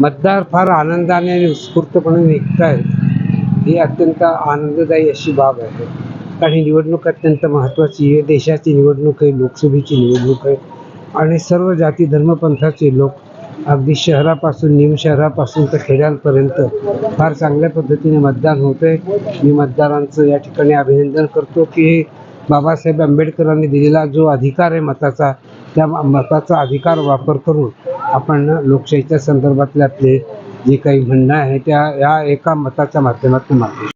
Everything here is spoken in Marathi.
मतदार फार आनंदाने आणि उत्स्फूर्तपणे निघत आहेत ही अत्यंत आनंददायी अशी बाब आहे. कारण ही निवडणूक अत्यंत महत्त्वाची आहे. देशाची निवडणूक आहे लोकसभेची निवडणूक आहे आणि सर्व जाती धर्मपंथाचे लोक अगदी शहरापासून निम शहरापासून तर खेड्यांपर्यंत फार चांगल्या पद्धतीने मतदान होतंय मी मतदारांचं या ठिकाणी अभिनंदन करतो की बाबासाहेब आंबेडकरांनी दिलेला जो अधिकार आहे मताचा त्या मताचा अधिकार वापर करून आपण लोकशाहीच्या संदर्भातले आपले जे काही म्हणणं आहे त्या या एका मताच्या माध्यमातून मांडू